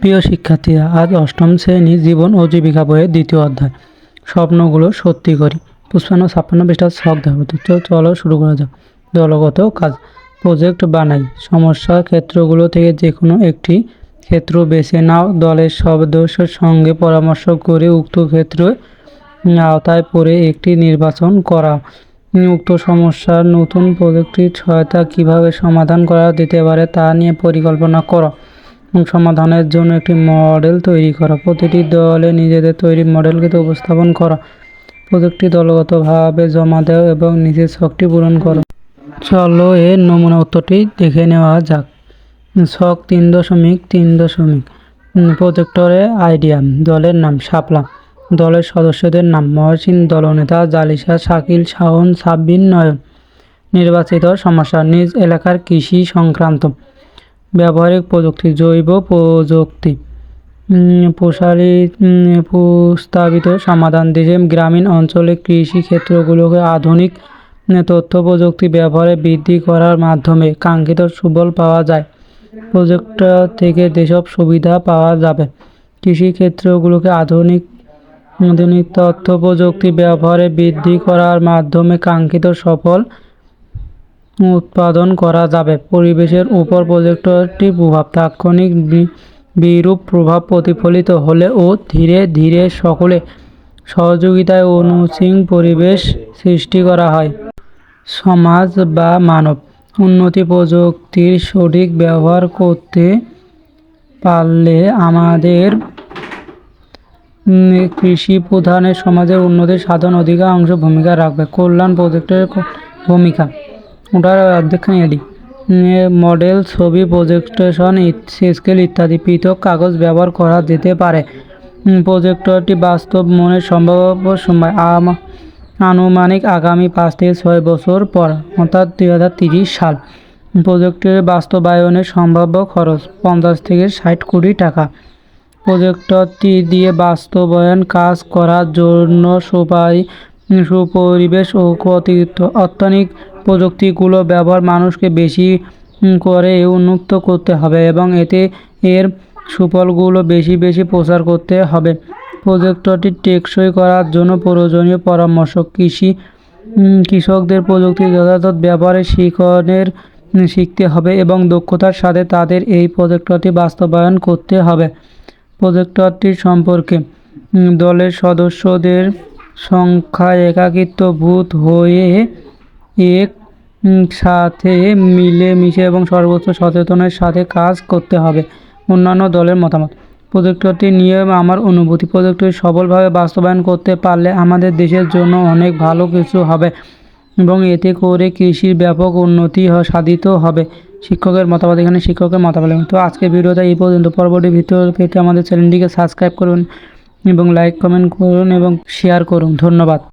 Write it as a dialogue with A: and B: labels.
A: প্রিয় শিক্ষার্থীরা, আজ অষ্টম শ্রেণি জীবন ও জীবিকা বইয়ের দ্বিতীয় অধ্যায়। স্বপ্নগুলো সত্যি করি। পুষ্পান্ন ছাপ্পান্ন পৃষ্ঠার শখ দেখাবো তো চলো শুরু করা যাক। দলগত কাজ। প্রজেক্ট বানাই। সমস্যা ক্ষেত্রগুলো থেকে যে কোনো একটি ক্ষেত্র বেছে নাও। দলের সদস্যের সঙ্গে পরামর্শ করে উক্ত ক্ষেত্রে আওতায় পড়ে একটি নির্বাচন করা উক্ত সমস্যার নতুন প্রযুক্তির সহায়তা কীভাবে সমাধান করা যেতে পারে তা নিয়ে পরিকল্পনা করো। সমাধানের জন্য একটি মডেল তৈরি করা। প্রতিটি দলে নিজেদের তৈরি মডেলকে উপস্থাপন করা। প্রজেক্টটি দলগতভাবে জমা দেওয়া এবং নিজের শখটি পূরণ করো। চলো এর নমুনা উত্তরটি দেখে নেওয়া যাক। শখ তিন দশমিক তিন দশমিক। উম, প্রজেক্টরে আইডিয়া। দলের নাম শাপলা। দলের সদস্যদের নাম মহসিন। দলনেতা জালিসা শাকিল শাহন সাব্বিন নয়ন। নির্বাচিত সমস্যা। নিজ এলাকার কৃষি সংক্রান্ত। ব্যবহারিক প্রযুক্তি, জৈব প্রযুক্তি। প্রসারিত প্রস্তাবিত সমাধান দেশে গ্রামীণ অঞ্চলে কৃষি ক্ষেত্রগুলোকে আধুনিক তথ্য প্রযুক্তি ব্যবহারে বৃদ্ধি করার মাধ্যমে কাঙ্ক্ষিত সুফল পাওয়া যায়। প্রজেক্ট থেকে যেসব সুবিধা পাওয়া যাবে, কৃষি ক্ষেত্রগুলোকে আধুনিক আধুনিক তথ্য প্রযুক্তি ব্যবহারে বৃদ্ধি করার মাধ্যমে কাঙ্ক্ষিত সফল উৎপাদন করা যাবে। পরিবেশের উপর প্রজেক্টরটি প্রভাব তাৎক্ষণিক বিরূপ প্রভাব প্রতিফলিত হলে ও ধীরে ধীরে সকলে সহযোগিতায় অনুসীম পরিবেশ সৃষ্টি করা হয়। সমাজ বা মানব উন্নতি প্রযুক্তির সঠিক ব্যবহার করতে পারলে আমাদের কৃষি প্রধানের সমাজের উন্নতি সাধন অধিকাংশ ভূমিকা রাখবে। কল্যাণ প্রজেক্টের ভূমিকা ওটার অধ্যক্ষানে এডি মডেল ছবি প্রজেক্টেশন স্কেল ইত্যাদি পৃথক কাগজ ব্যবহার করা যেতে পারে। প্রজেক্টরটি বাস্তব মনে সম্ভাব্য সময় আনুমানিক আগামী পাঁচ থেকে ছয় বছর পর, অর্থাৎ দুই হাজার তিরিশ সাল। প্রজেক্টের বাস্তবায়নের সম্ভাব্য খরচ পঞ্চাশ থেকে ষাট কোটি টাকা। প্রজেক্টরটি দিয়ে বাস্তবায়ন কাজ করার জন্য সুপাই সুপরিবেশ ও অতিরিক্ত অত্যাধুনিক প্রযুক্তিগুলো ব্যবহার মানুষকে বেশি করে উন্মুক্ত করতে হবে এবং এতে এর সুফলগুলো বেশি বেশি প্রচার করতে হবে। প্রজেক্টরটি টেকসই করার জন্য প্রয়োজনীয় পরামর্শ, কৃষি কৃষকদের প্রযুক্তি যথাযথ ব্যবহারে শিখনের, শিখতে হবে এবং দক্ষতার সাথে তাদের এই প্রজেক্টরটি বাস্তবায়ন করতে হবে। প্রজেক্টরটি সম্পর্কে দলের সদস্যদের সংখ্যা একাকিত্বভূত হয়ে এক সাথে মিলেমিশে এবং সর্বোচ্চ সচেতনের সাথে কাজ করতে হবে। অন্যান্য দলের মতামত। প্রজেক্টরটি নিয়ে আমার অনুভূতি, প্রজেক্টটি সফলভাবে বাস্তবায়ন করতে পারলে আমাদের দেশের জন্য অনেক ভালো কিছু হবে এবং এতে করে কৃষির ব্যাপক উন্নতি সাধিত হবে। শিক্ষকের মতামত এখানে, শিক্ষকের মতামত। তো আজকে ভিডিওটা এই পর্যন্ত। পরবর্তী ভিডিও পেতে আমাদের চ্যানেলটিকে সাবস্ক্রাইব করুন। এবং লাইক কমেন্ট করুন এবং শেয়ার করুন। ধন্যবাদ।